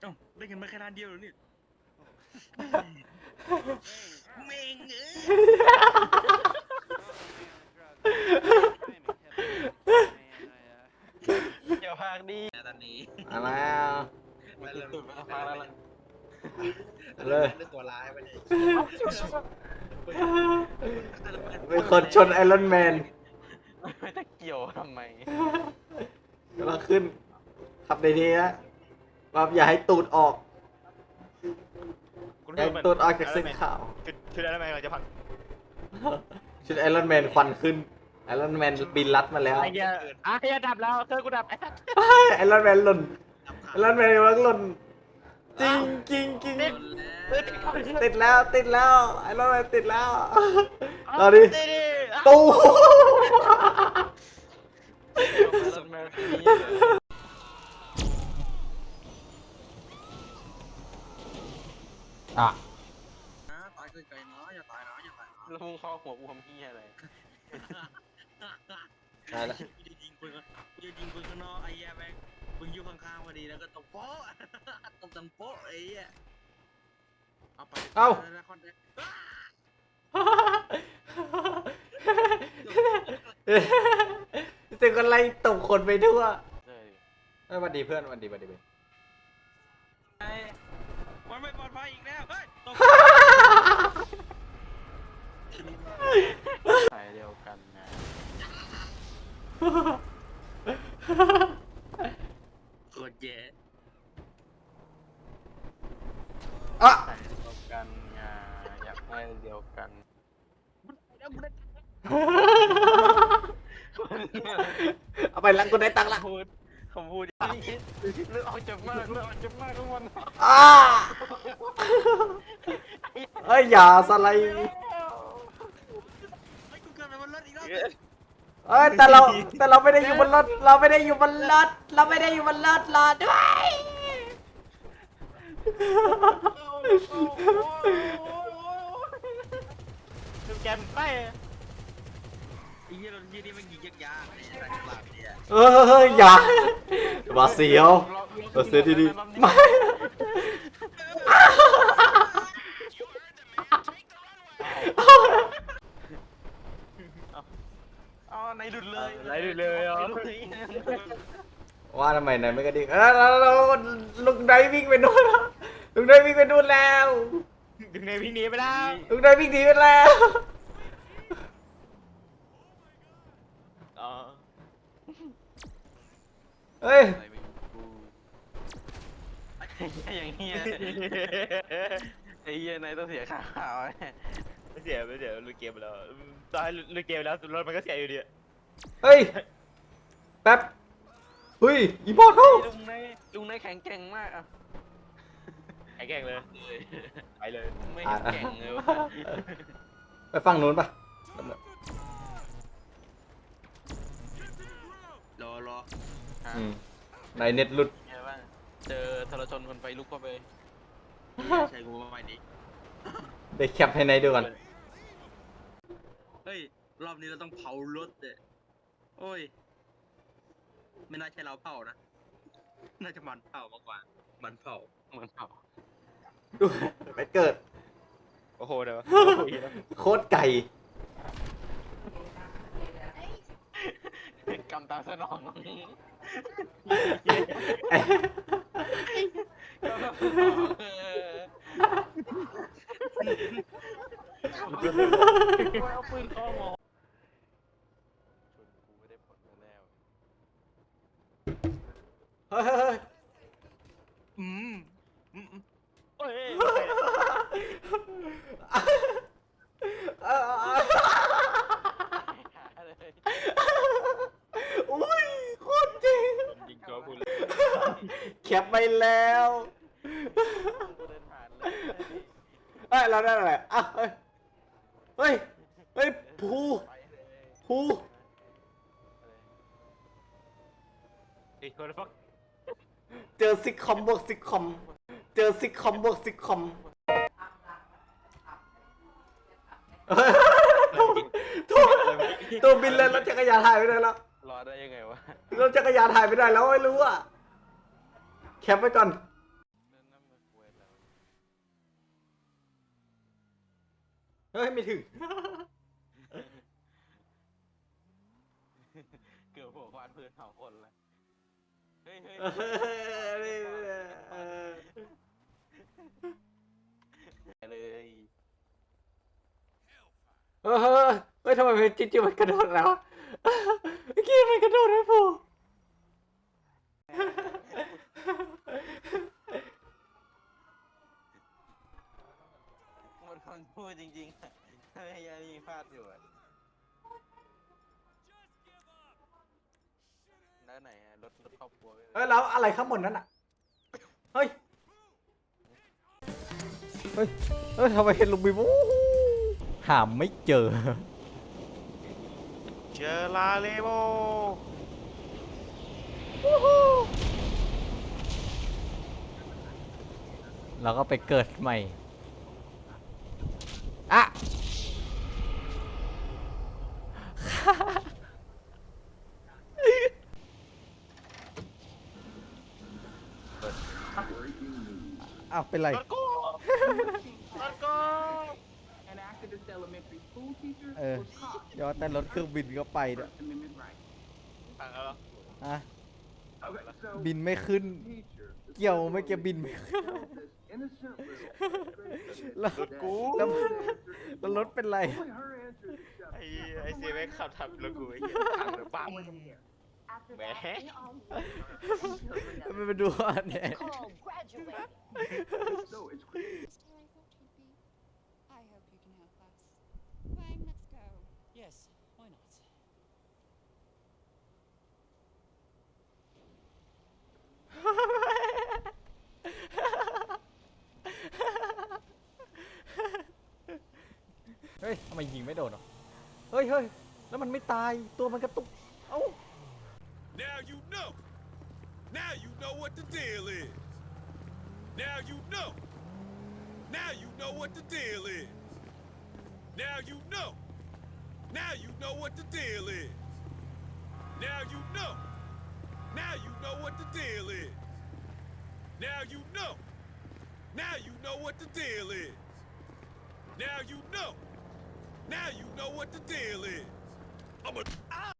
เอ้าได้เงินมาแค่ล้านเดียวเหรอเนี่ยเมงเอ้ยเดี๋ยวพากดีตอนนี้มาแล้วมันเริ่มตุ่มมาพากแล้วล่ะเลย เรื่องตัวร้ายไปเลยเป็นคนชนไอรอนแมนไม่จะเกี่ยวทำไม กำลังขึ้นขับดีๆนะ แบบอย่าให้ตูดออกคุณอย่าให้ตูดออกจากเส้นขาว ชุดชุดอะไรเราจะผ่านชุดไอรอนแมนควันขึ้น ไอรอนแมนบินลัดมาแล้วไอ้เหี้ยอะไอ้เหี้ยดับแล้วเครื่องกูดับไอ้สัสไอรอนแมนหล่น ไอรอนแมนกำลังหล่นจริงจริงจริงติดแล้วติดแล้วไอรอนแมนติดแล้ว ตอนนี้ดิดิตูรถแมวที่นี่ อะนะตายไกลๆเนาะอย่าตายนะอย่าตายนะแล้วมึงคอหัวกูทำเหี้ยอะไรได้แล้วกูจะยิงปืนกูจะยิงปืนข้างนอกไอ้เหี้ยแม่งมึงอยู่ข้างๆพอดีแล้วก็ตบโป๊ะตบตังโป๊ะไอ้เหี้ยเอาไปแล้วคอนเทนต์เสียงอะไรตบคนไปทั่วเฮ้ยเอ้ยหวันดีเพื่อนหวันดีหวันดีเพื่อน มันไม่ปลอดภัยอีกแล้ว เฮ้ยตกสายเดียวกันนะโคตรแย่อะสายเดียวกันไงอยากให้เดียวกันเอาไปแล้วกูได้ตังค์ละ พูด คำพูดเลือดออกจากมากเลือดออกจากมากทุกวันอ่าเอ้ยอย่าสไลด์เฮ้ยกูเกิดไปบนรถอีกแล้วเอ้ยแต่เราแต่เราไม่ได้อยู่บนรถเราไม่ได้อยู่บนรถเราไม่ได้อยู่บนรถรอด้วยดูแกมไปไอ้เหี้ยรถยี่นี่มันยิงยากๆไอ้แต่ฉลาดเนี่ยเอ้ยอย่า บาเสียวบาเสียวดีๆไม่อ๋อในดุดเลยไหลดูเลยอะว่าทำไมนายไม่กระดิ่งเออแล้วเราลุงไดวิ่งไปนู่นแล้วลุงไดวิ่งไปนู่นแล้วดึงในวิ่งหนีไปแล้ว ลุงไดวิ่งหนีไปแล้ว อ๋อ เฮ้ย อะไรไม่รู้ไอ้เหี้ยอย่างเงี้ยไอ้เหี้ยนายต้องเสียค่าข่าวแน่ไม่เสียไม่เสียลุยเกมไปแล้วตอนให้ลุยเกมไปแล้วรถมันก็เสียอยู่ดีเฮ้ย แป๊บ เฮ้ย อีบอสเขาลุงนายลุงนายแข็งแกร่งมากอะไอ้แกล้งเลยไปเลยไม่เห็นแข็งเลยวะไปฝั่งนู้นปะรอรอฮะ อืมนายเน็ตหลุด ไงบ้างเจอทรชนคนไฟลุกเข้าไปใช่กูมาใหม่ดิได้แคปให้นายดูก่อนเฮ้ย รอบนี้เราต้องเผารถเด้โอ้ย ไม่น่าใช่เราเผานะ น่าจะมันเผามากกว่า มันเผาเหมือนเผา ดูไปเกิด โอ้โหเดี๋ยวโคตรไก่ กำตามสนองเอ้ยกำตามสนองเออเอาปืนเข้อหมอชนกูไม่ได้ผลแล้วเฮ้ยเฮ้ยเฮ้ยอืมอืมอืมเฮ้ย เอ้ยเอ้ยหาเลย อุ้ยโคตรจริง ยิงตัวคุณ แคปไปแล้วกูเดินผ่านเลยเอ้ยเราได้อะไรอะเฮ้ยเฮ้ยเฮ้ยภูไปเลยภูไอ้คนฟักเจอซิกคอมบวกซิกคอมเจอซิกคอมบวกซิกคอมตัวตัวบินเลยรถจักรยานหายไปไหนแล้วรอได้ยังไงวะรถจักรยานหายไปไหนแล้วไม่รู้อะ แคปไว้ก่อน เฮ้ย ไม่ถึง เกือบหัววาดพื้นสองคนเลยเฮ้ยเฮ้ยเลยเฮ้ยเฮ้ยทำไมมันจิ๊บจิ๊บมันกระโดดแล้วเมื่อกี้มันกระโดดไม่พอ มมันคนพูดจริงๆอะไอ้ยานี่พลาดอยู่อะแล้วไหนอะรถรถครอบครัวไปเลยเฮ้ยแล้วอะไรข้างบนนั้นอะ เฮ้ย เฮ้ยเฮ้ยทำไมเห็นลูกบิมอู้หูหาไม่เจอ เจอลาเลโบ แล้วก็ไปเกิดใหม่อะอ้าว เป็นไรรถกูรถกู An activist elementary school teacher Uh, was caught เดี๋ยวแต่รถเครื่องบินก็ไปด้วย First Amendment right. พังแล้วเหรออะ Okay, so บินไม่ขึ้น teacher, the เกี่ยวไม่เกี่ยวบินไม่ tells this innocent little แล้วรถกู แล้วแล้วรถเป็นไร only her answer is shut ไอ้ไอ้เซเว่นขับทับรถกูไอ้เหี้ยพังเลยปั๊ม After Meh. that, we all leave her until มัน another ไปดูอันเนี่ย called graduating. So it's เฮ้ยทำไมยิงไม่โดนหรอเฮ้ยเฮ้ยแล้วมันไม่ตายตัวมันกระตุก เอ้า Now you know. Now you know what the deal is. Now you know. Now you know what the deal is. Now you know. Now you know what the deal is. Now you know. Now you know what the deal is. Now you know. Now you know what the deal is. Now you know. Now you know what the deal is. I'm a.